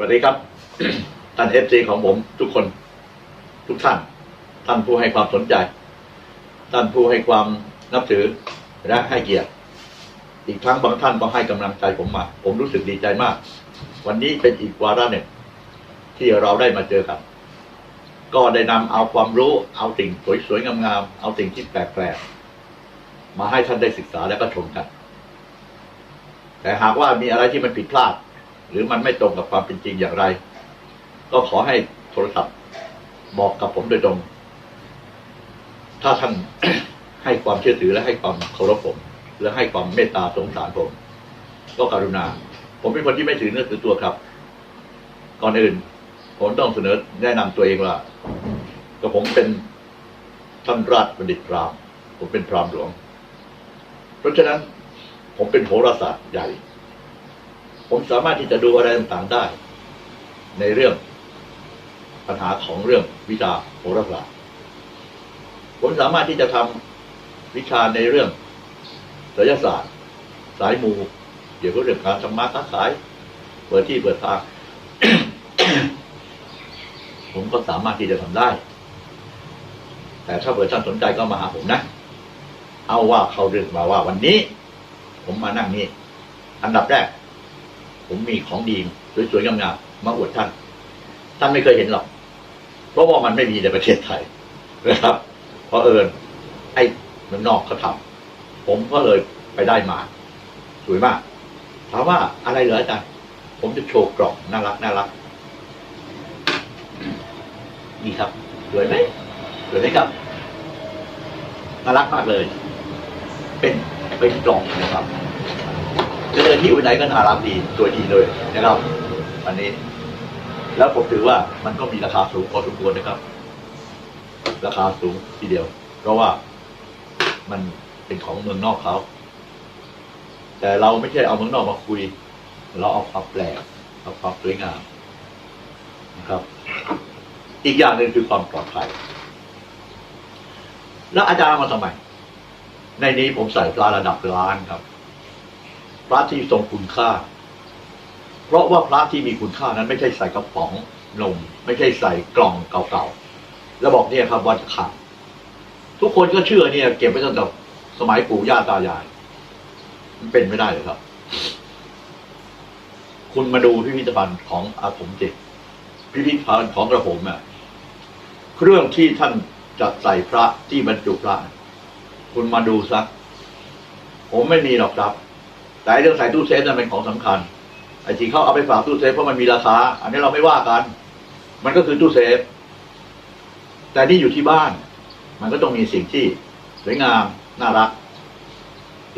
วัสดีครับ ท่านเอฟซีของผมทุกคนทุกท่าน ท่านผู้ให้ความสนใจ ท่านผู้ให้ความนับถือและให้เกียรติ อีกครั้งบางท่านก็ให้กำลังใจผมมา ผมรู้สึกดีใจมาก วันนี้เป็นอีกวาระหนึ่งที่เราได้มาเจอกัน ก็ได้นำเอาความรู้เอาสิ่งสวยๆงามๆเอาสิ่งที่แปลกๆมาให้ท่านได้ศึกษาและก็ชมกัน แต่หากว่ามีอะไรที่มันผิดพลาด หรือมันไม่ตรงกับความเป็นจริงอย่างไร ก็ขอให้โทรศัพท์บอกกับผมโดยตรง ถ้าท่านให้ความเชื่อถือและให้ความเคารพผม และให้ความเมตตาสงสารผม ก็กรุณา ผมเป็นคนที่ไม่ถือเนื้อถือตัวครับ ก่อนอื่น ผมต้องเสนอแนะนำตัวเองว่าก็ผมเป็นท่านราชบัณฑิตพรามผมเป็นพรามหลวง เพราะฉะนั้นผมเป็นโหราศาสตร์ใหญ่ ผมสามารถที่จะดูอะไรต่างๆได้ ในเรื่องปัญหาของเรื่องวิชาโหราศาสตร์ผมสามารถที่จะทำวิชาในเรื่องไสยศาสตร์ สายมูเกี่ยวกับเรื่องการทำมาค้าขายเปิดที่เปิดทางผมก็สามารถที่จะทำได้ แต่ถ้าเผื่อท่านสนใจก็มาหาผมนะ เอาว่าเขาเรื่องมาว่าวันนี้ ผมมานั่งนี่ อันดับแรก ผมมีของดีสวยๆงามๆมาอวดท่าน ท่านไม่เคยเห็นหรอก เพราะว่ามันไม่มีในประเทศไทยนะครับ เพราะเอิญไอ้เมืองนอกเขาทำผมก็เลยไปได้มา สวยมาก ถามว่าอะไรเหรออาจารย์ผมจะโชว์กล่องน่ารักน่ารักนี่ครับสวยไหมสวยไหมครับน่ารักมากเลย เป็นเป็นกล่องนะครับ จะเดินที่อื่นไหนก็น่ารักดีสวยดีเลยนะครับ อันนี้ แล้วผมถือว่ามันก็มีราคาสูงพอสมควรนะครับ ราคาสูงทีเดียว เพราะว่ามันเป็นของเมืองนอกเขา แต่เราไม่ใช่เอาเมืองนอกมาคุย เราเอาความแปลกเอาความสวยงามนะครับ อีกอย่างหนึ่งคือความปลอดภัย แล้วอาจารย์มาทำไมในนี้ผมใส่ปลาระดับล้านครับ พระที่ทรงคุณค่า เพราะว่าพระที่มีคุณค่านั้นไม่ใช่ใส่กระป๋องนมไม่ใช่ใส่กล่องเก่าๆแล้วบอกเนี่ยครับวันขาดทุกคนก็เชื่อเนี่ย เก็บไว้ตั้งแต่สมัยปู่ย่าตายาย มันเป็นไม่ได้เลยครับ คุณมาดูพิพิธภัณฑ์ของอาผมเจพิพิธภัณฑ์ของกระผมอะเครื่องที่ท่านจะใส่พระที่บรรจุพระ คุณมาดูซะผมไม่มีหรอกครับ แต่เรื่องใส่ตู้เซฟนั้นเป็นของสำคัญไอ้ที่เขาเอาไปฝากตู้เซฟเพราะมันมีราคา อันนี้เราไม่ว่ากัน มันก็คือตู้เซฟ แต่นี่อยู่ที่บ้าน มันก็ต้องมีสิ่งที่สวยงามน่ารัก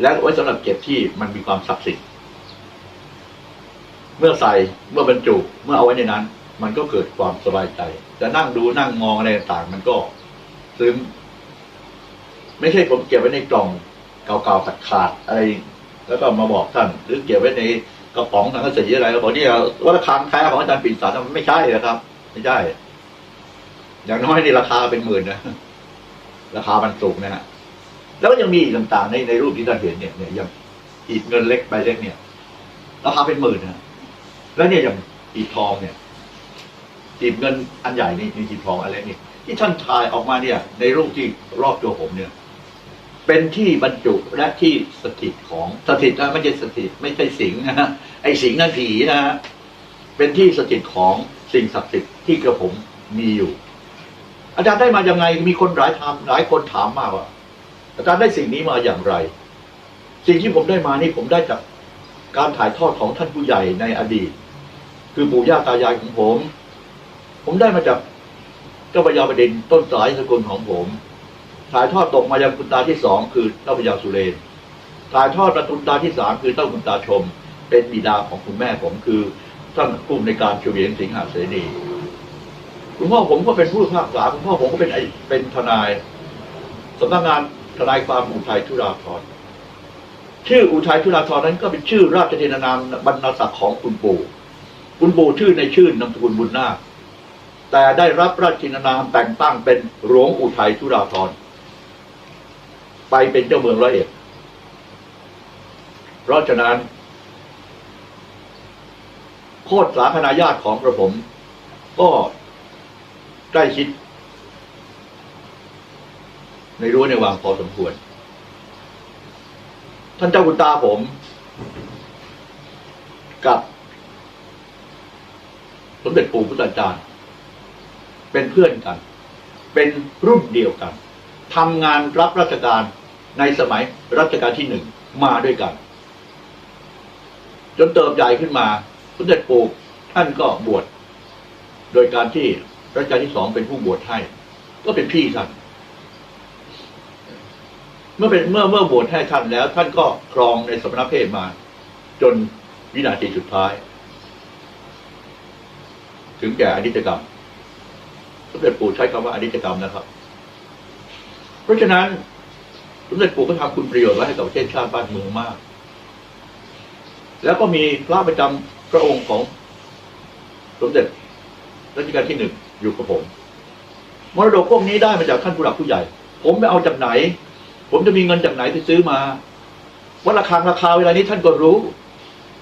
และไว้สำหรับเก็บที่มันมีความศักดิ์สิทธิ์เมื่อใส่เมื่อบรรจุเมื่อเอาไว้ในนั้น มันก็เกิดความสบายใจจะนั่งดูนั่งมองอะไรต่างมันก็ซึมไม่ใช่ผมเก็บไว้ในกล่องเก่าๆขาดๆอะไร แล้วก็มาบอกท่านหรือเก็บไว้ในกระป๋องสังกะสีอะไรก็บอกนี่ว่าราคาแท้ของอาจารย์ปิ่นสารมันไม่ใช่นะครับ ไม่ใช่ อย่างน้อยนี่ราคาเป็นหมื่นนะราคามันสูงนะฮะแล้วก็ยังมีอีกต่างๆในในรูปที่ท่านเห็นเนี่ยเนี่ยอย่างอีกเงินเล็กใบเล็กเนี่ย ราคาเป็นหมื่นนะแล้วเนี่ยอย่างอีกทองเนี่ยจีบเงินอันใหญ่นี่จีบทองอะไรนี่ที่ท่านถ่ายออกมาเนี่ย ในรูปที่รอบตัวผมเนี่ย เป็นที่บรรจุและที่สถิตของสถิตนะไม่ใช่สถิตไม่ใช่สิงนะฮะไอสิงนั่นผีนะฮะเป็นที่สถิตของสิ่งศักดิ์สิทธิ์ที่กระผมมีอยู่ อาจารย์ได้มายังไงมีคนหลายถามหลายคนถามมากว่า อาจารย์ได้สิ่งนี้มาอย่างไร สิ่งที่ผมได้มานี่ผมได้จากการถ่ายทอดของท่านผู้ใหญ่ในอดีต คือปู่ย่าตายายของผม ผมได้มาจากเจ้าพระยาบดินต้นสายสกุลของผม ถ่ายทอดตกมายังคุณตาที่สองคือเจ้าพระยาสุเรนถ่ายทอดมาคุณตาที่สามคือเจ้าคุณตาชม เป็นบิดาของคุณแม่ผมคือท่านผู้ในการเฉวียนสิงหาเสนีคุณพ่อผมก็เป็นผู้พากษาคุณพ่อผมก็เป็นไอเป็นทนายสำนักงานทนายความอุทัยธุราธรชื่ออุทัยธุราธรนั้นก็เป็นชื่อราชธินานามบรรณศักดิ์ของคุณปู่คุณปู่ชื่อในชื่อนามสกุลบุญนาคแต่ได้รับราชินานามแต่งตั้งเป็นหลวงอุทัยธุราธร ไปเป็นเจ้าเมืองร้อยเอ็ด เพราะฉะนั้น โคตรสาคณาญาติของกระผม ก็ใกล้ชิด ในรั้ในวังพอสมควร ท่านเจ้าคุณตาผม กับ สมเด็จปู่พุทธาจารย์ เป็นเพื่อนกัน เป็นรุ่นเดียวกันทำงานรับราชการ ในสมัยรัชกาลที่หนึ่งมาด้วยกัน จนเติบใหญ่ขึ้นมาสมเด็จปู่ท่านก็บวชโดยการที่รัชกาลที่สองเป็นผู้บวชให้ ก็เป็นพี่ท่าน เมื่อเป็นเมื่อเมื่อบวชให้ท่านแล้ว ท่านก็ครองในสมณเพศมา จนวินาทีสุดท้าย ถึงแก่อนิจกรรมสมเด็จปู่ใช้คำว่าอนิจกรรมนะครับ เพราะฉะนั้น สมเด็จปู่ก็ทำคุณประโยชน์ไว้ให้กับประเทศชาติบ้านเมืองมาก แล้วก็มีพระประจำพระองค์ของสมเด็จรัชกาลที่หนึ่งอยู่กับผม มรดกพวกนี้ได้มาจากท่านผู้หลักผู้ใหญ่ ผมไม่เอาจากไหน ผมจะมีเงินจากไหนที่ซื้อมาว่าราคาราคาเวลานี้ท่านก็รู้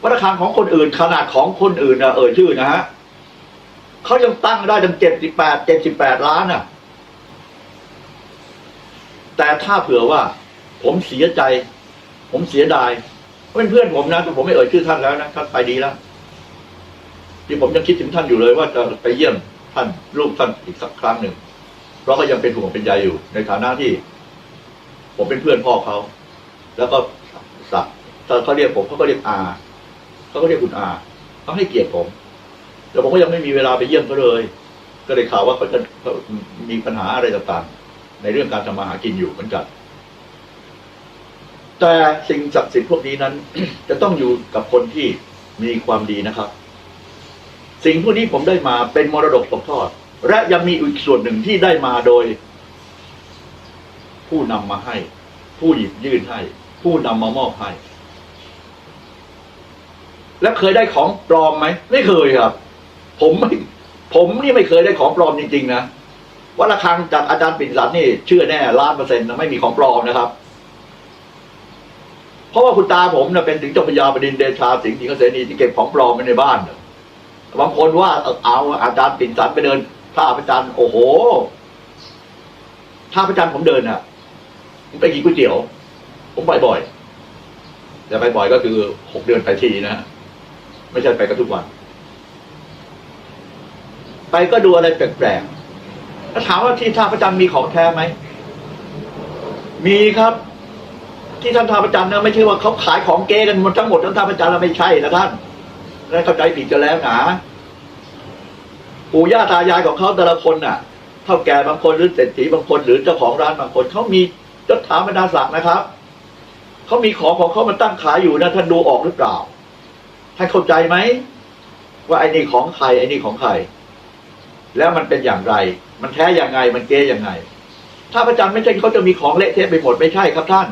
ว่าราคาของคนอื่น ขนาดของคนอื่นนะเอ่ยชื่อนะฮะเขายังตั้งได้ถึงเจ็ดสิบแปดเจ็ดสิบแปดล้านน่ะ แต่ถ้าเผื่อว่า ผมเสียใจ ผมเสียดายเป็นเพื่อนผมนะแต่ผมไม่เอ่ยชื่อท่านแล้วนะท่านไปดีแล้วที่ผมยังคิดถึงท่านอยู่เลย ว่าจะไปเยี่ยมท่านลูกท่านอีกสักครั้งหนึ่งเพราะก็ยังเป็นห่วงเป็นใยอยู่ ในฐานะที่ ผมเป็นเพื่อนพ่อเขาแล้วก็สักตอนเขาเรียกผมเขาก็เรียกอาเขาก็เรียกคุณอาเขาให้เกียรติผมแต่ผมก็ยังไม่มีเวลาไปเยี่ยมเขาเลย ก็เลยข่าวว่าเขาจะมีปัญหาอะไรต่างๆ ในเรื่องการทำมาหากินอยู่เหมือนกัน แต่สิ่งศักดิ์สิทธิ์พวกนี้นั้น จะต้องอยู่กับคนที่มีความดีนะครับ สิ่งพวกนี้ผมได้มาเป็นมรดกตกทอด และยังมีอีกส่วนหนึ่งที่ได้มาโดย ผู้นำมาให้ ผู้หยิบยื่นให้ ผู้นำมามอบให้ แล้วเคยได้ของปลอมไหม ไม่เคยครับ ผมไม่ผมนี่ไม่เคยได้ของปลอมจริงๆนะ ว่าระฆังจากอาจารย์ปิ่นสันนี่เชื่อแน่ล้านเปอร์เซ็นต์นะไม่มีของปลอมนะครับ เพราะว่าคุณตาผมนะเป็นถึงเจ้าพระยาบดินเดชาสิงห์สิงเกษณีที่เก็บของปลอมไว้ในบ้านบางคนว่าเอาอาจารย์ปิ่นสันไปเดินท่าพระจันทร์โอ้โหท่าพระจันทร์ผมเดินอะผมไปกินก๋วยเตี๋ยว ผมไปบ่อยแต่ไปบ่อยก็คือหกเดือนไปทีนะฮะไม่ใช่ไปกันทุกวัน ไปก็ดูอะไรแปลกๆ แล้วถามว่าที่ท่าพระจันทร์มีของแท้ไหม มีครับ ที่ท่านท่าพระจันทร์นะไม่ใช่ว่าเขาขายของเก๊กันหมดทั้งหมดทั้งท่าพระจันทร์แล้วไม่ใช่นะท่านนั่นเข้าใจผิดกันแล้วนะปู่ย่าตายายของเขาแต่ละคนน่ะ เท่าแก่บางคนหรือเศรษฐีบางคนหรือเจ้าของร้านบางคนเขามียศถาบรรดาศักดิ์นะครับเขามีของของเขามันตั้งขายอยู่นะท่านดูออกหรือเปล่าท่านเข้าใจไหมว่าไอ้นี่ของใครไอ้นี่ของใคร แล้วมันเป็นอย่างไร มันแท้อย่างไง มันเก๊อย่างไง ถ้าพระจันทร์ไม่ใช่เขาจะมีของเละเทะไปหมดไม่ใช่ครับท่าน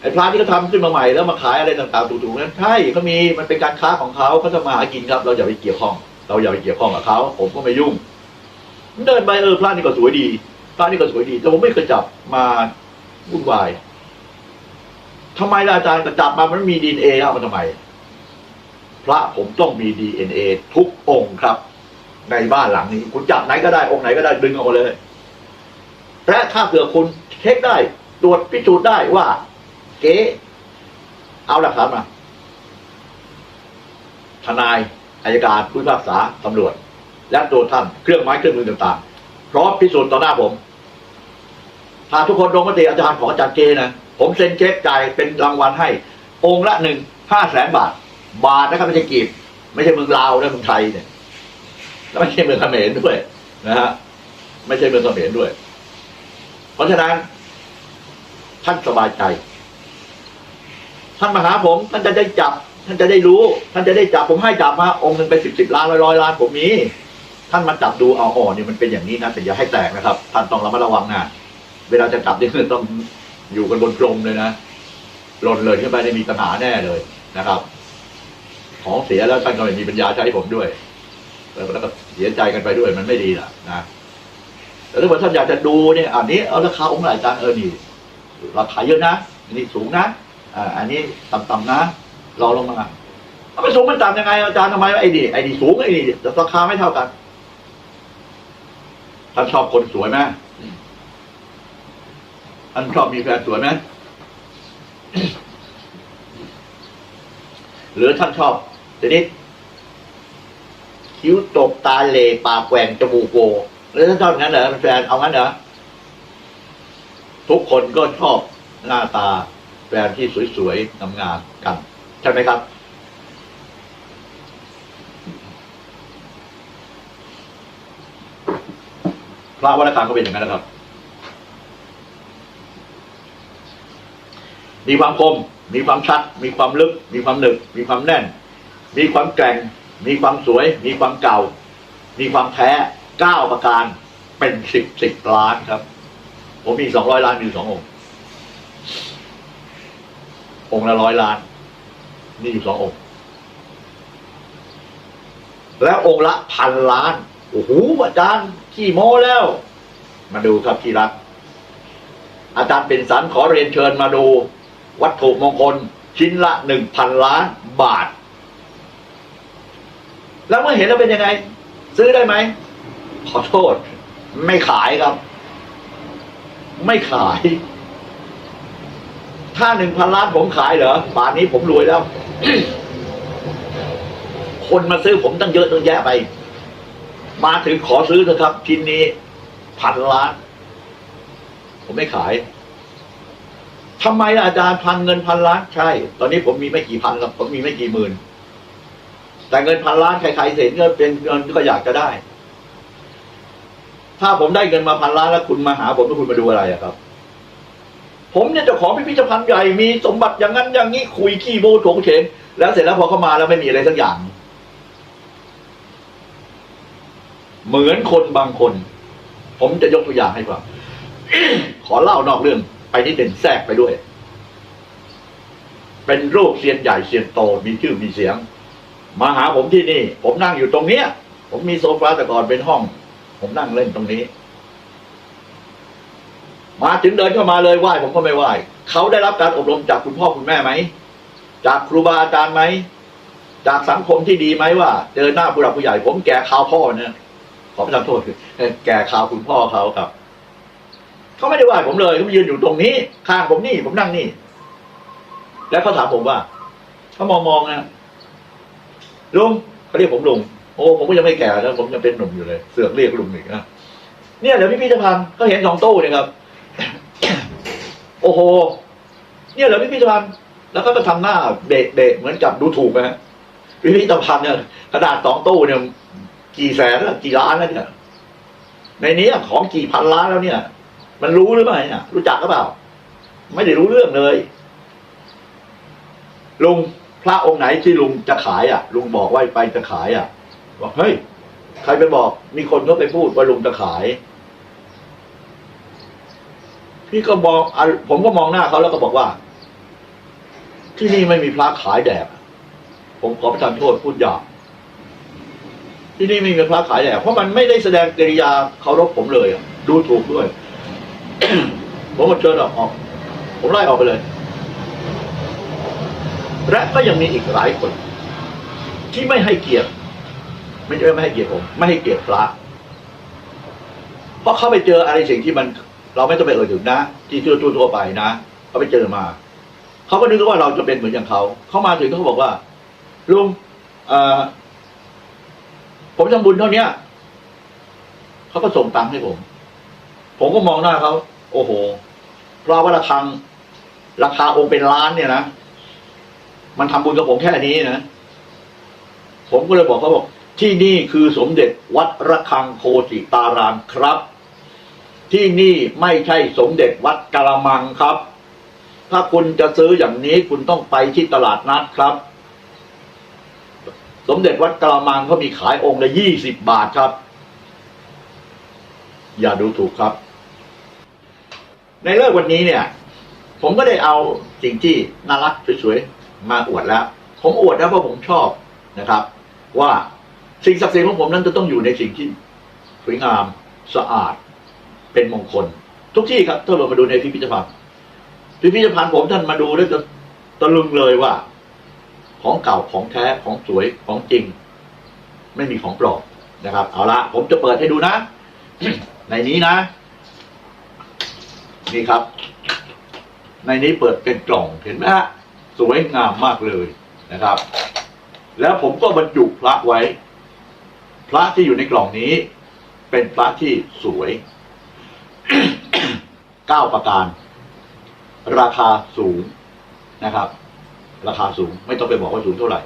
ไอ้พระที่เขาทำขึ้นมาใหม่แล้วมาขายอะไรต่างๆถูกๆนั้นใช่เขามีมันเป็นการค้าของเขาเขาจะมาหากินครับ เราอย่าไปเกี่ยวข้อง เราอย่าไปเกี่ยวข้องกับเขาผมก็ไม่ยุ่งเดินไปเออพระนี่ก็สวยดีพระนี่ก็สวยดี แต่ผมไม่เคยจับมาวุ่นวายทำไมอาจารย์ก็จับมามันมีดีเอ็นเอเอามาทำไม ระผมต้องมีดีเอ็นเอทุกองค์ครับ ในบ้านหลังนี้ คุณจับไหนก็ได้องค์ไหนก็ได้ดึงออกมาเลย และถ้าเผื่อคุณเช็คได้ตรวจพิสูจน์ได้ว่า เก๊เอาหลักฐานมาทนายอายการผู้พิพากษาตำรวจ และตัวท่านเครื่องไม้เครื่องมือต่างๆพร้อมพิสูจน์ต่อหน้าผม ถ้าทุกคนลงมติอาจารย์ของอาจารย์เกนะ ผมเซ็นเช็คจ่ายเป็นรางวัลให้ องค์ละหนึ่งห้าแสนบาท บาทนะครับไม่ใช่กีบไม่ใช่เมืองลาวนะเมืองไทยเนี่ยแล้วไม่ใช่เมืองเขมรด้วยนะฮะไม่ใช่เมืองเขมรด้วย เพราะฉะนั้น ท่านสบายใจ ท่านมาหาผม ท่านจะได้จับ ท่านจะได้รู้ ท่านจะได้จับผมให้จับมาองค์หนึ่งไปสิบสิบล้านร้อยร้อยล้านผมมีท่านมาจับดูเอาอ๋อนี่ยมันเป็นอย่างนี้นะแต่อย่าให้แตกนะครับ ท่านต้องระมัดระวังนะเวลาจะจับนี่คือต้องอยู่กันบนกลมเลยนะหล่นเลยขึ้นไปได้มีปัญหาแน่เลยนะครับ ของเสียแล้วท่านก็ไม่มีปัญญาใช้ผมด้วยแล้วก็เสียใจกันไปด้วยมันไม่ดีนะนะแต่ถ้าเกิดท่านอยากจะดูเนี่ย อันนี้เอาราคาองค์ไหนจานเออนี่ราคาเยอะนะอันนี้สูงนะอ่าอันนี้ต่ำๆนะรอลงมาเอาไปสูงมันต่ำยังไง อาจารย์ทำไมไอ้นี่ไอ้นี่สูงไอ้นี่ราคาไม่เท่ากันท่านชอบคนสวยไหมท่านชอบมีแฟนสวยไหมหรือท่านชอบ ทีนี้คิ้วตกตาเหลปากแหว่งจมูกโกแล้วท่านชอบงนั้นเหรอแฟนเอางั้นเหรอทุกคนก็ชอบหน้าตาแฟนที่สวยๆงามๆกัน ใช่ไหมครับ พระวัฒกรรก็เป็นอย่างนั้นนะครับ มีความคม มีความชัด มีความลึก มีความหนึบมีความแน่น มีความแกร่ง มีความสวย มีความเก่า มีความแท้เก้าประการเป็นสิบสิบล้านครับ ผมมีสองร้อยล้านอยู่สององค์ องค์ละร้อยล้าน นี่อยู่สององค์ แล้วองค์ละพันล้าน โอ้โหอาจารย์ขี้โม้แล้ว มาดูครับที่รัก อาจารย์เป็นสันขอเรียนเชิญมาดู วัตถุมงคลชิ้นละหนึ่งพันล้านบาท แล้วเมื่อเห็นแล้วเป็นยังไง ซื้อได้ไหม ขอโทษ ไม่ขายครับ ไม่ขาย ถ้าหนึ่งพันล้านผมขายเหรอป่านนี้ผมรวยแล้ว คนมาซื้อผมตั้งเยอะตั้งแยะไป มาถึงขอซื้อเถอะครับชิ้นนี้พันล้าน ผมไม่ขายทำไมล่ะอาจารย์พันเงินพันล้านใช่ ตอนนี้ผมมีไม่กี่พันครับผมมีไม่กี่หมื่น แต่เงินพันล้านใครๆเห็นก็เป็นเงินก็อยากจะได้ ถ้าผมได้เงินมาพันล้านแล้วคุณมาหาผมแล้วคุณมาดูอะไรอะครับ ผมเนี่ยเจ้าของพิพิธภัณฑ์ใหญ่มีสมบัติอย่างนั้นอย่างนี้คุยขี้โม้โถงเฉงแล้วเสร็จแล้วพอเข้ามาแล้วไม่มีอะไรสักอย่าง เหมือนคนบางคน ผมจะยกตัวอย่างให้ฟังขอเล่านอกเรื่องไปนิดหนึ่งแทรกไปด้วย เป็นรูปเซียนใหญ่เซียนโตมีชื่อมีเสียง มาหาผมที่นี่ ผมนั่งอยู่ตรงเนี้ย ผมมีโซฟาแต่ก่อนเป็นห้อง ผมนั่งเล่นตรงนี้ มาถึงเดินเข้ามาเลยไหว้ผมก็ไม่ไหว้เขาได้รับการอบรมจากคุณพ่อคุณแม่ไหมจากครูบาอาจารย์ไหมจากสังคมที่ดีไหมว่า เจอหน้าผู้หลักผู้ใหญ่ ผมแก่ข่าวพ่อเนี่ยขอประทานโทษคือแก่ข่าวคุณพ่อเขาครับเขาไม่ได้ไหว้ผมเลยเขายืนอยู่ตรงนี้ ข้างผมนี่ ผมนั่งนี่ แล้วเขาถามผมว่าเขามองมองนะ ลุงเขาเรียกผมลุงโอ้ผมก็ยังไม่แก่นะผมยังเป็นหนุ่มอยู่เลย เสือกเรียกลุงอีกนะเนี่ยเดี๋ยวพิพิธภัณฑ์ก็เห็นสองตู้เนี่ยครับ โอ้โห เนี่ยเหรอพิพิธภัณฑ์แล้วก็ก็ทำหน้าเบะเบะเหมือนกับดูถูกนะฮะพิพิธภัณฑ์เนี่ยกระดาษสองตู้เนี่ย กี่แสนแล้วกี่ล้านแล้วเนี่ยในนี้ของกี่พันล้านแล้วเนี่ย มันรู้หรือไม่เนี่ยรู้จักหรือเปล่า ไม่ได้รู้เรื่องเลยลุง พระองค์ไหนที่ลุงจะขายอะ ลุงบอกว่าไปจะขายอะบอกเฮ้ยใครไปบอก มีคนก็ไปพูดว่าลุงจะขาย พี่ก็มองอะผมก็มองหน้าเขาแล้วก็บอกว่า ที่นี่ไม่มีพระขายแดกผมขอประทานโทษพูดหยาบที่นี่ไม่มีพระขายแดกเพราะมันไม่ได้แสดงกิริยาเคารพผมเลยอะดูถูกด้วย ผมก็เชิญออกออก ผมไล่ออกไปเลย และก็ยังมีอีกหลายคน ที่ไม่ให้เกียรติไม่ใช่ไม่ให้เกียรติผมไม่ให้เกียรติพระเพราะเขาไปเจออะไรสิ่งที่มัน เราไม่ต้องไปเอ่ยถึงนะ ที่ทั่วทั่วไปนะเขาไปเจอมาเขาก็นึกว่าเราจะเป็นเหมือนอย่างเขาเขามาถึงเขาบอกว่าลุงผมทำบุญเท่าเนี้ยเขาก็ส่งตังค์ให้ผม ผมก็มองหน้าเขาโอ้โหเพราะว่าราคาราคาองค์เป็นล้านเนี่ยนะ มันทำบุญกับผมแค่นี้นะ ผมก็เลยบอกเขาบอก ที่นี่คือสมเด็จวัดระฆังโคติตารามครับ ที่นี่ไม่ใช่สมเด็จวัดกะละมังครับ ถ้าคุณจะซื้ออย่างนี้คุณต้องไปที่ตลาดนัดครับ สมเด็จวัดกะละมังเขามีขายองค์ละยี่สิบบาทครับ อย่าดูถูกครับ ในเลิกวันนี้เนี่ย ผมก็ได้เอาสิ่งที่น่ารักสวยๆ มาอวดแล้ว ผมอวดแล้วเพราะผมชอบนะครับ ว่าสิ่งศักดิ์สิทธิ์ของผมนั้นจะต้องอยู่ในสิ่งที่สวยงามสะอาดเป็นมงคล ทุกที่ครับถ้าเรามาดูในพิพิธภัณฑ์พิพิธภัณฑ์ผมท่านมาดูแล้วจะตะลึงเลยว่า ของเก่าของแท้ของสวยของจริง ไม่มีของปลอมนะครับ เอาละผมจะเปิดให้ดูนะ ในนี้นะ นี่ครับ ในนี้เปิดเป็นกล่องเห็นไหมฮะ สวยงามมากเลยนะครับ แล้วผมก็บรรจุพระไว้ พระที่อยู่ในกล่องนี้ เป็นพระที่สวยเก้าประการ ราคาสูงนะครับ ราคาสูงไม่ต้องไปบอกว่าสูงเท่าไหร่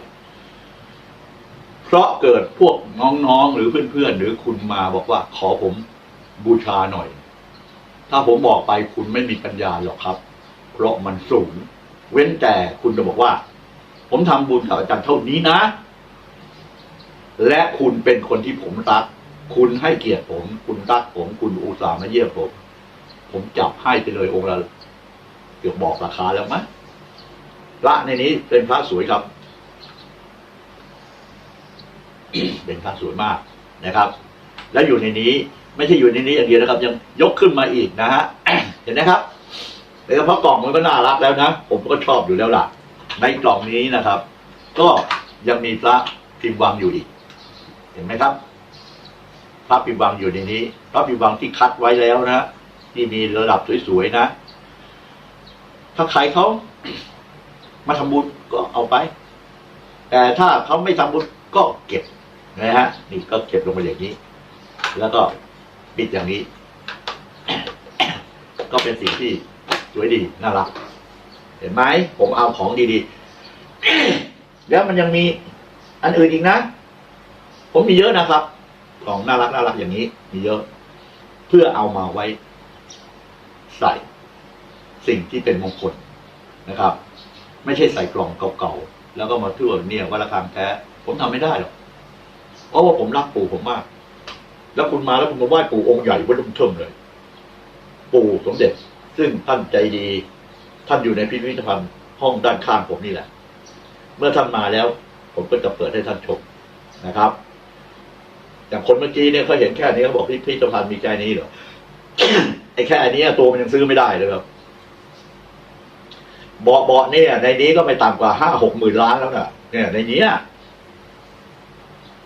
เพราะเกิดพวกน้องๆหรือเพื่อนๆหรือคุณมาบอกว่าขอผมบูชาหน่อย ถ้าผมบอกไปคุณไม่มีปัญญาหรอกครับ เพราะมันสูง เว้นแต่คุณจะบอกว่า ผมทำบุญกับอาจารย์เท่านี้นะ และคุณเป็นคนที่ผมรัก คุณให้เกียรติผม คุณรักผม คุณอุตส่าห์มาเยี่ยมผม ผมจับให้ไปเลยองค์ละเกือบบอกราคาแล้วมั้ยพระในนี้เป็นพระสวยครับ เป็นพระสวยมากนะครับ และอยู่ในนี้ ไม่ใช่อยู่ในนี้อย่างเดียวนะครับ ยังยกขึ้นมาอีกนะฮะเห็นไหมครับ โดยเฉพาะกล่องมันก็น่ารักแล้วนะ ผมก็ชอบอยู่แล้วล่ะ ในกล่องนี้นะครับ ก็ยังมีพระพิมพ์วางอยู่อีก เห็นไหมครับ พระพิมพ์วางอยู่ในนี้ พระพิมพ์วางที่คัดไว้แล้วนะที่มีระดับสวยๆนะ ถ้าใครเขามาทำบุญก็เอาไป แต่ถ้าเขาไม่ทำบุญก็เก็บนะฮะ นี่ก็เก็บลงไปอย่างนี้ แล้วก็ปิดอย่างนี้ ก็เป็นสิ่งที่ สวยดีน่ารัก เห็นไหมผมเอาของดีๆ แล้วมันยังมีอันอื่นอีกนะ ผมมีเยอะนะครับ ของน่ารักน่ารักอย่างนี้ มีเยอะ เพื่อเอามาไว้ ใส่ สิ่งที่เป็นมงคลนะครับ ไม่ใช่ใส่กล่องเก่าๆแล้วก็มาทั่วเนี่ยว่าราคาแท้ ผมทำไม่ได้หรอกเพราะว่าผมรักปู่ผมมาก แล้วคุณมาแล้วคุณมาไหว้ปู่องค์ใหญ่วัดลุมเทิมเลย ปู่สมเด็จ ซึ่งท่านใจดี ท่านอยู่ในพิพิธภัณฑ์ห้องด้านข้างผมนี่แหละ เมื่อท่านมาแล้ว ผมก็จะเปิดให้ท่านชมนะครับอย่างคนเมื่อกี้เนี่ยเขาเห็นแค่นี้เขาบอกพิพิธภัณฑ์มีแค่นี้เหรอไอ้แค่อันนี้ตัวมันยังซื้อไม่ได้เลยครับเบาะเบาะเนี่ย ในนี้ก็ไม่ต่ำกว่าห้าหกหมื่นล้านแล้วนะเนี่ย ในนี้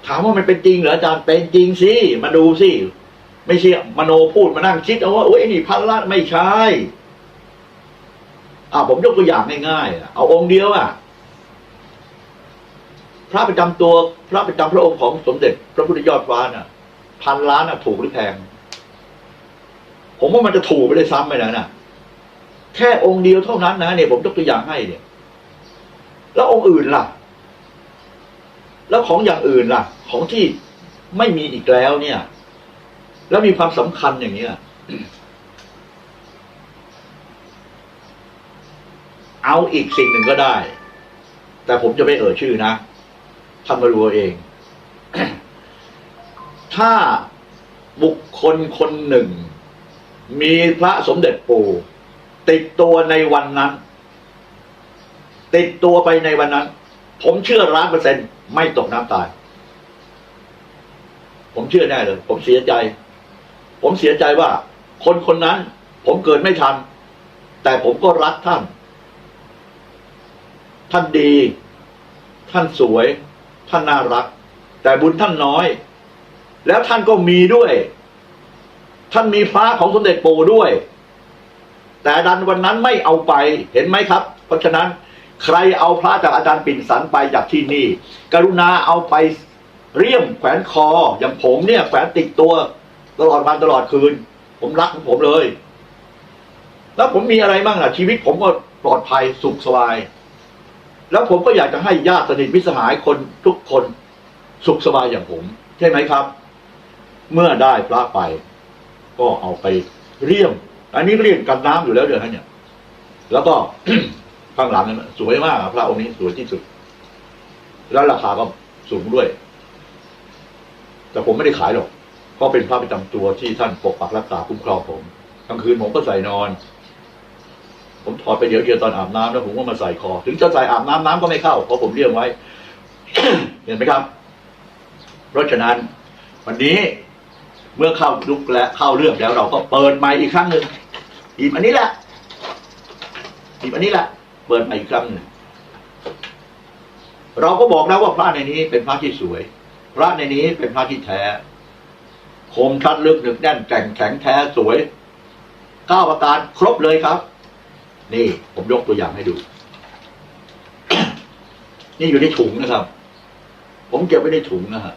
ถามว่ามันเป็นจริงเหรออาจารย์เป็นจริงสิมาดูสิ ไม่ใช่มโนพูดมานั่งคิดเอาว่าโอ้ยนี่พันล้านไม่ใช่อ่าผมยกตัวอย่างง่ายๆเอาองค์เดียวอะ พระประจำตัวพระประจำพระองค์ของสมเด็จ พระพุทธยอดฟ้าน่ะ พันล้านอะ ถูกหรือแพง ผมว่ามันจะถูกไปเลยซ้ำไปนะน่ะ แค่องค์เดียวเท่านั้นนะเนี่ยผมยกตัวอย่างให้เนี่ย แล้วองค์อื่นล่ะ แล้วของอย่างอื่นล่ะ ของที่ไม่มีอีกแล้วเนี่ย แล้วมีความสำคัญอย่างเนี้ยเอาอีกสิ่งหนึ่งก็ได้ แต่ผมจะไม่เอ่ยชื่อนะท่านมารู้เอาเอง ถ้าบุคคลคนหนึ่ง มีพระสมเด็จปู่ติดตัวในวันนั้น ติดตัวไปในวันนั้น ผมเชื่อร้านเปอร์เซ็นต์ไม่ตกน้ำตาย ผมเชื่อแน่เลย ผมเสียใจ ผมเสียใจว่า คนคนนั้น ผมเกิดไม่ทัน แต่ผมก็รักท่าน ท่านดี ท่านสวย ท่านน่ารัก แต่บุญท่านน้อย แล้วท่านก็มีด้วย ท่านมีฟ้าของสมเด็จปู่ด้วย แต่ดันวันนั้นไม่เอาไปเห็นไหมครับ เพราะฉะนั้นใครเอาพระจากอาจารย์ปิ่นสันไปจากที่นี่ กรุณาเอาไปเรียมแขวนคออย่างผมเนี่ยแขวนติดตัว ตลอดวันตลอดคืน ผมรักของผมเลย แล้วผมมีอะไรบ้างล่ะ ชีวิตผมก็ปลอดภัยสุขสบาย แล้วผมก็อยากจะให้ญาติสนิทมิตรสหายคนทุกคนสุขสบายอย่างผม ใช่ไหมครับ เมื่อได้พระไป ก็เอาไปเรียม อันนี้เรียมกันน้ำอยู่แล้วเดี๋ยวนี้เนี่ย แล้วก็ข้างหลังนั้นสวยมากพระองค์นี้สวยที่สุด แล้วราคาก็สูงด้วย แต่ผมไม่ได้ขายหรอก เพราะเป็นพระประจำตัวที่ท่านปกปักรักษาคุ้มครองผมกลางคืนผมก็ใส่นอน ผมถอดไปเดี๋ยวเดียวตอนอาบน้ำแล้วผมก็มาใส่คอ ถึงจะใส่อาบน้ำน้ำก็ไม่เข้าเพราะผมเรียงไว้ เห็นไหมครับ เพราะฉะนั้น วันนี้เมื่อเข้าลุกและเข้าเรื่องแล้วเราก็เปิดใหม่อีกครั้งหนึ่งหยิบอันนี้แหละหยิบอันนี้แหละ เปิดใหม่อีกครั้งหนึ่งเราก็บอกแล้วว่าพระในนี้เป็นพระที่สวย พระในนี้เป็นพระที่แท้ คมชัดลึกหนึกแน่นแข็งแข็งแท้สวยเก้าประการครบเลยครับ นี่ผมยกตัวอย่างให้ดู นี่อยู่ในถุงนะครับ ผมเก็บไว้ในถุงนะฮะ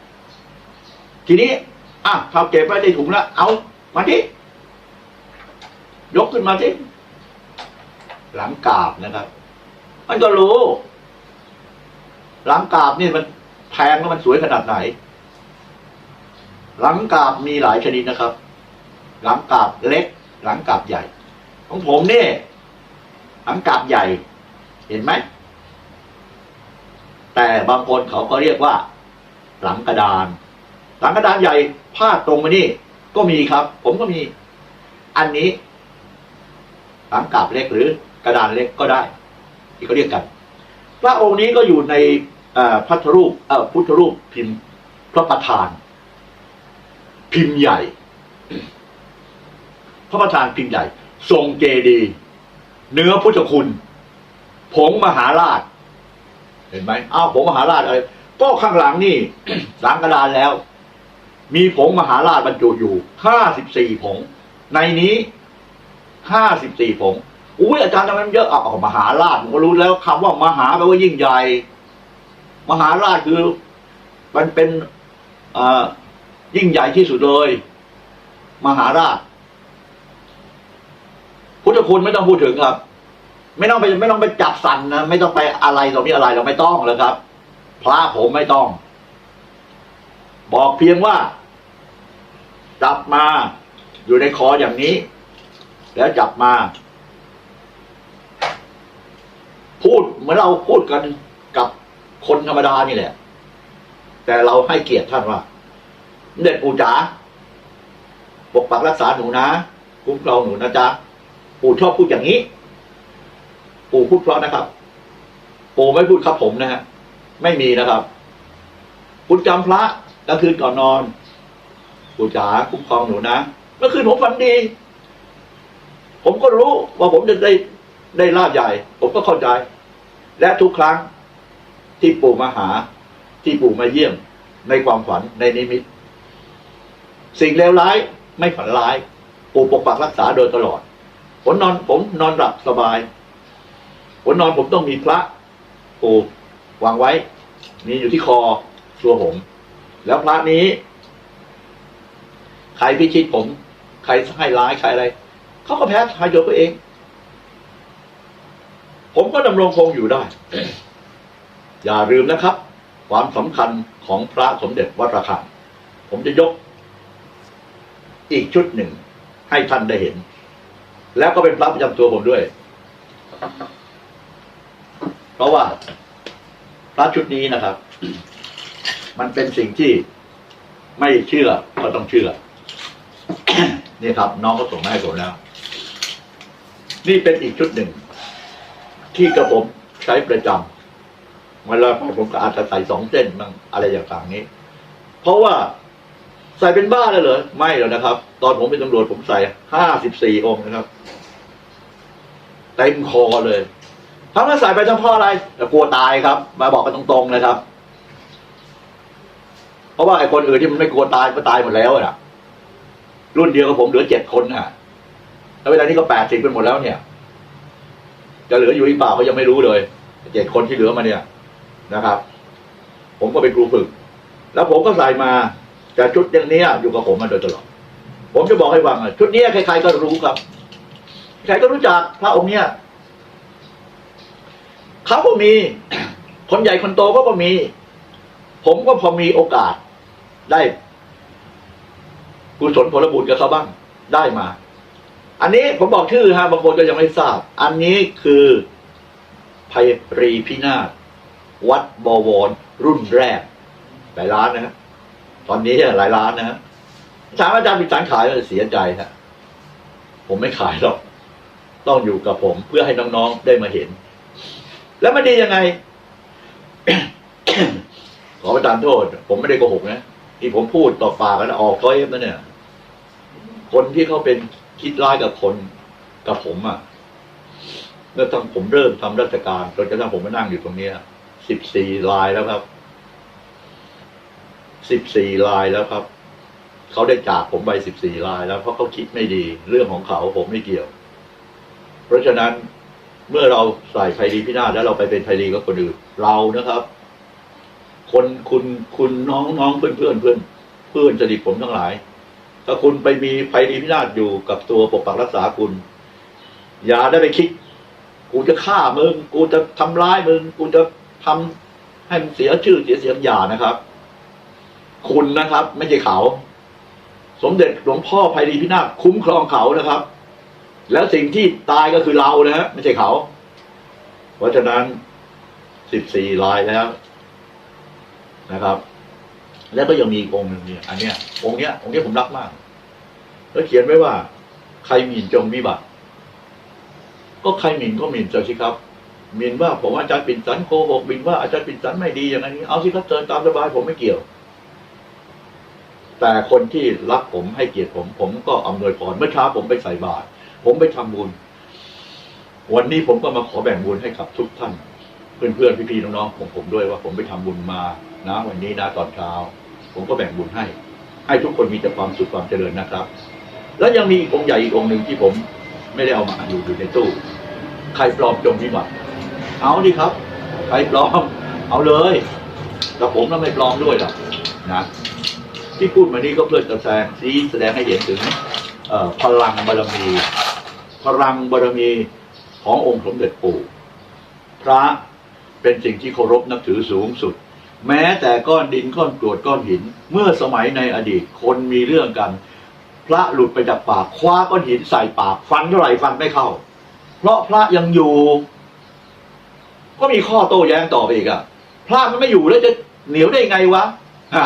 ทีนี้อะถ้าเก็บไว้ในถุงแล้วเอามาที่ยกขึ้นมาที่หลังกาบนะครับ มันก็รู้ หลังกาบนี่มันแพงแล้วมันสวยขนาดไหน หลังกาบมีหลายชนิดนะครับ หลังกาบเล็ก หลังกาบใหญ่ ของผมเนี่ยหลังกาบใหญ่ เห็นไหม แต่บางคนเขาก็เรียกว่า หลังกระดาน หลังกระดานใหญ่พาดตรงมานี่ ก็มีครับ ผมก็มี อันนี้ หลังกาบเล็กหรือกระดานเล็กก็ได้ ที่เขาเรียกกันพระองค์นี้ก็อยู่ในพัทธรูปพุทธรูปพิมพ์พระประธาน พิมพ์ใหญ่ พระประธานพิมพ์ใหญ่ ทรงเจดี เนื้อพุทธคุณ ผงมหาราช เห็นไหมอ้าวผงมหาราชอะไรก็ข้างหลังนี่หลังกระดานแล้ว มีผงมหาราชบรรจุอยู่ห้าสิบสี่ผง ในนี้ห้าสิบสี่ผงอุ้ยอาจารย์ทำไมมันเยอะอะออกมหาราชผมก็รู้แล้วคำว่ามหาแปลว่ายิ่งใหญ่ มหาราชคือ มันเป็นอ่อ ยิ่งใหญ่ที่สุดเลย มหาราช พุทธคุณไม่ต้องพูดถึงครับ ไม่ต้องไปไม่ต้องไปจับสันนะไม่ต้องไปอะไรตรงนี้อะไรเราไม่ต้องเลยครับพระผมไม่ต้อง บอกเพียงว่า จับมาอยู่ในคออย่างนี้ แล้วจับมา พูดเหมือนเราพูดกันกับคนธรรมดานี่แหละ แต่เราให้เกียรติท่านว่า เด็ดปู่จ๋าปกปักรักษาหนูนะคุ้มครองหนูนะจ๊ะปู่ชอบพูดอย่างนี้ ปู่พูดเพราะนะครับ ปู่ไม่พูดครับผมนะฮะไม่มีนะครับคุณจำพระกลางคืนก่อนนอน ปู่จ๋าคุ้มครองหนูนะเมื่อคืนผมฝันดี ผมก็รู้ว่าผมจะได้ได้ลาบใหญ่ ผมก็เข้าใจ และทุกครั้งที่ปู่มาหา ที่ปู่มาเยี่ยมในความฝันในนิมิต สิ่งเลวร้ายไม่ฝันร้ายปู่ปกปักรักษาโดยตลอดผมนอนผมนอนหลับสบายผมนอนผมต้องมีพระปู่วางไว้มีอยู่ที่คอตัวผม แล้วพระนี้ ใครพิชิตผม ใครให้ร้ายใครอะไรเขาก็แพ้ทายโยตัวเอง ผมก็ดำรงคงอยู่ได้ อย่าลืมนะครับ ความสำคัญของพระสมเด็จวัดระฆังผมจะยก อีกชุดหนึ่ง ให้ท่านได้เห็น แล้วก็เป็นพระประจำตัวผมด้วย เพราะว่าพระชุดนี้นะครับ มันเป็นสิ่งที่ไม่เชื่อก็ต้องเชื่อนี่ครับ น้องก็ส่งมาให้ผมแล้ว นี่เป็นอีกชุดหนึ่ง ที่กระผมใช้ประจำเวลาผมก็อาจจะใส่สองเส้นบางอะไรอย่างต่างนี้ เพราะว่า ใส่เป็นบ้าเลยเหรอ ไม่หรอกนะครับ ตอนผมเป็นตำรวจผมใส่ห้าสิบสี่องค์นะครับเต็มคอเลยทำไมใส่ไปจำเพราะอะไรแต่กลัวตายครับ มาบอกกันตรงๆเลยครับ เพราะว่าไอ้คนอื่นที่มันไม่กลัวตายก็ตายหมดแล้วน่ะ รุ่นเดียวกับผมเหลือเจ็ดคนน่ะ แล้วเวลานี้ก็แปดสิบเป็นหมดแล้วเนี่ย จะเหลืออยู่หรือเปล่าเขายังไม่รู้เลยเจ็ดคนที่เหลือมาเนี่ยนะครับ ผมก็เป็นครูฝึก แล้วผมก็ใส่มา แต่ชุดอย่างนี้อยู่กับผมมาโดยตลอด ผมจะบอกให้ฟังอะชุดนี้ใครๆก็รู้ครับ ใครก็รู้จักพระองค์เนี้ยเขาก็มี คนใหญ่คนโตก็ก็มี ผมก็พอมีโอกาสได้กุศลผลบุญกับเขาบ้างได้มา อันนี้ผมบอกชื่อฮะบางคนก็ยังไม่ทราบ อันนี้คือไพรีพินาศวัดบวรรุ่นแรกหลายล้านนะฮะ ตอนนี้หลายล้านนะฮะถามอาจารย์ปิสารขายเสียใจฮะผมไม่ขายหรอก ต้องอยู่กับผมเพื่อให้น้องๆได้มาเห็น แล้วมันดียังไง ขอประทานโทษ ผมไม่ได้โกหกนะที่ผมพูดต่อปากกันออกท้อยเอฟนะเนี่ย คนที่เขาเป็นคิดร้ายกับคนกับผมอะ่ะเมื่อตั้งผมเริ่มทำราชการจนกระทั่งผมมานั่งอยู่ตรงเนี้ยสิบสี่ลายแล้วครับ สิบสี่ลายแล้วครับ เขาได้จากผมไปสิบสี่ลายแล้วเพราะเขาคิดไม่ดี เรื่องของเขาผมไม่เกี่ยว เพราะฉะนั้นเมื่อเราใส่ไพรีพินาศแล้วเราไปเป็นไพรีกับคนอื่นเรานะครับ คนคุณคุณน้องน้องเพื่อนเพื่อนเพื่อนเพื่อนสนิทผมทั้งหลาย ถ้าคุณไปมีไพรีพินาศอยู่กับตัวปกปักรักษาคุณ อย่าได้ไปคิด กูจะฆ่ามึง กูจะทำร้ายมึง กูจะทำให้มึงเสียชื่อเสียเสียงอย่านะครับ คุณนะครับ ไม่ใช่เขา สมเด็จหลวงพ่อไพรีพินาศคุ้มครองเขานะครับ แล้วสิ่งที่ตายก็คือเรานะฮะไม่ใช่เขา เพราะฉะนั้นสิบสี่ลายแล้วนะครับ แล้วก็ยังมีองค์หนึ่งเนี่ยอันเนี้ยองค์เนี้ยองค์เนี้ยผมรักมาก แล้วเขียนไว้ว่า ใครหมิ่นจงวิบัติ ก็ใครหมิ่นก็หมิ่นเจอสิครับหมิ่นว่าผมอาจารย์ปิ่นสันโกหกหมิ่นว่าอาจารย์ปิ่นสันไม่ดีอย่างนี้เอาสิครับเชิญตามสบายผมไม่เกี่ยว แต่คนที่รักผมให้เกียรติผม ผมก็อำนวยพรเมื่อเช้าผมไปใส่บาตรผมไปทำบุญ วันนี้ผมก็มาขอแบ่งบุญให้กับทุกท่านเพื่อนๆพี่ๆน้องๆของผมด้วยว่าผมไปทำบุญมานะ วันนี้นะตอนเช้า ผมก็แบ่งบุญให้ ให้ทุกคนมีแต่ความสุขความเจริญนะครับ แล้วยังมีอีกองค์ใหญ่อีกองค์หนึ่งที่ผมไม่ได้เอามาอยู่อยู่ในตู้ใครปลอมจงวิบัติเอาดิครับ ใครปลอม เอาเลยแต่ผมน่ะไม่ปลอมด้วยหรอกนะ ที่พูดมานี้ก็เพื่อจะแสดงชี้แสดงให้เห็นถึงพลังบารมี พลังบารมีขององค์สมเด็จปู่ พระเป็นสิ่งที่เคารพนับถือสูงสุด แม้แต่ก้อนดินก้อนกรวดก้อนหิน เมื่อสมัยในอดีตคนมีเรื่องกัน พระหลุดไปจากปากคว้าก้อนหินใส่ปากฟันเท่าไหร่ฟันไม่เข้า เพราะพระยังอยู่ ก็มีข้อโต้แย้งต่อไปอีกอะพระมันไม่อยู่แล้วจะเหนียวได้ไงวะอ่า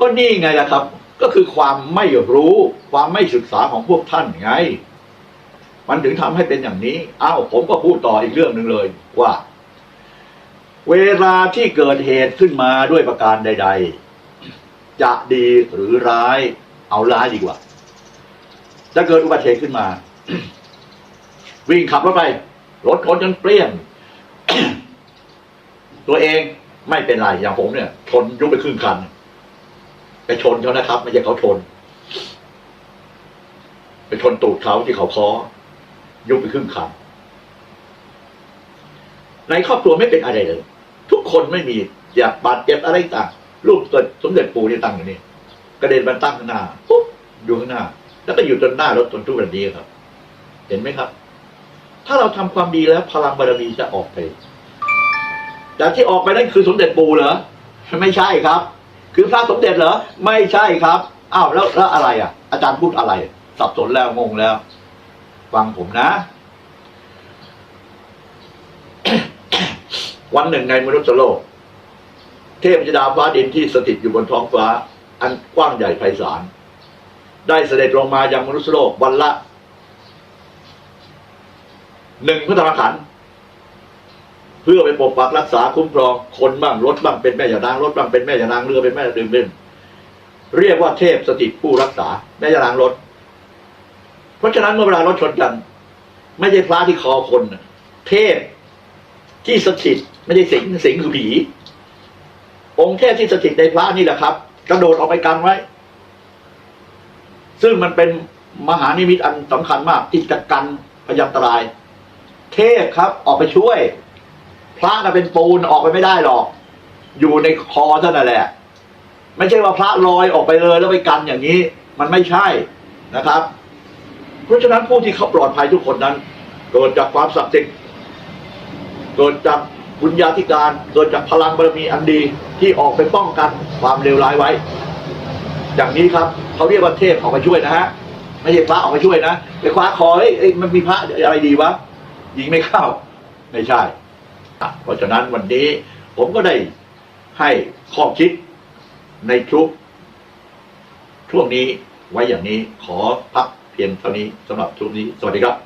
ก็นี่ไงล่ะครับ ก็คือความไม่รู้ ความไม่ศึกษาของพวกท่านไง มันถึงทำให้เป็นอย่างนี้ อ้าวผมก็พูดต่ออีกเรื่องหนึ่งเลยว่า เวลาที่เกิดเหตุขึ้นมาด้วยประการใด ๆ จะดีหรือร้าย เอาร้ายดีกว่า จะเกิดอุบัติเหตุขึ้นมา วิ่งขับรถไปรถชนจนเปรี้ยงตัวเองไม่เป็นไรอย่างผมเนี่ยชนยุบไปครึ่งคัน ไปชนเขานะครับ ไม่ใช่เขาชน ไปชนตูดเขาที่เขาคอยุบไปครึ่งคันในครอบครัวไม่เป็นอะไรเลย ทุกคนไม่มีอยากบาดเจ็บอะไรต่างรูปตัวสมเด็จปู่ที่ตั้งอยู่นี่กระเด็นมาตั้งข้างหน้าปุ๊บอยู่ข้างหน้า แล้วก็อยู่จนหน้ารถจนทุกวันนี้ครับ เห็นไหมครับ ถ้าเราทำความดีแล้ว พลังบารมีจะออกไปแต่ที่ออกไปนั่นคือสมเด็จปู่เหรอไม่ใช่ครับ คือพระสมเด็จเหรอ ไม่ใช่ครับอ้าวแล้วแล้วอะไรอะ อาจารย์พูดอะไร สับสนแล้วงงแล้ว ฟังผมนะ วันหนึ่งในมนุษย์โลก เทพธิดาฟ้าดินที่สถิตอยู่บนท้องฟ้า อันกว้างใหญ่ไพศาลได้เสด็จลงมายังมนุษย์โลกวันละหนึ่งพระธรรมขันธ์ เพื่อไปปกปักรักษาคุ้มครองคนบ้างรถบ้างเป็นแม่ยานางรถบ้างเป็นแม่ยานางเรือเป็นแม่ดื่มเป็นเรียกว่าเทพสถิตผู้รักษาแม่ยานางรถ เพราะฉะนั้นเมื่อเวลารถชนกัน ไม่ใช่พระที่คอคนเทพที่สถิตไม่ใช่สิงสิงคือผี องค์เทพที่สถิตในพระนี่แหละครับ กระโดดออกไปกันไว้ ซึ่งมันเป็นมหานิมิตอันสำคัญมากที่จะกันพยันตราย เทพครับออกไปช่วย พระน่ะเป็นปูนออกไปไม่ได้หรอก อยู่ในคอเท่านั้นแหละ ไม่ใช่ว่าพระลอยออกไปเลยแล้วไปกันอย่างนี้ มันไม่ใช่นะครับ เพราะฉะนั้นผู้ที่เขาปลอดภัยทุกคนนั้น เกิดจากความศักดิ์สิทธิ์เกิดจากบุญญาธิการเกิดจากพลังบารมีอันดีที่ออกไปป้องกันความเลวร้ายไว้ อย่างนี้ครับเขาเรียกว่าเทพออกไปช่วยนะฮะไม่ใช่พระออกไปช่วยนะไปคว้าคอเฮ้ยเอ้ยมันมีพระอะไรดีวะยิงไม่เข้า ไม่ใช่ เพราะฉะนั้นวันนี้ผมก็ได้ให้ข้อคิดในชุกช่วงนี้ไว้อย่างนี้ขอพักเพียงเท่านี้สำหรับช่วงนี้ สวัสดีครับ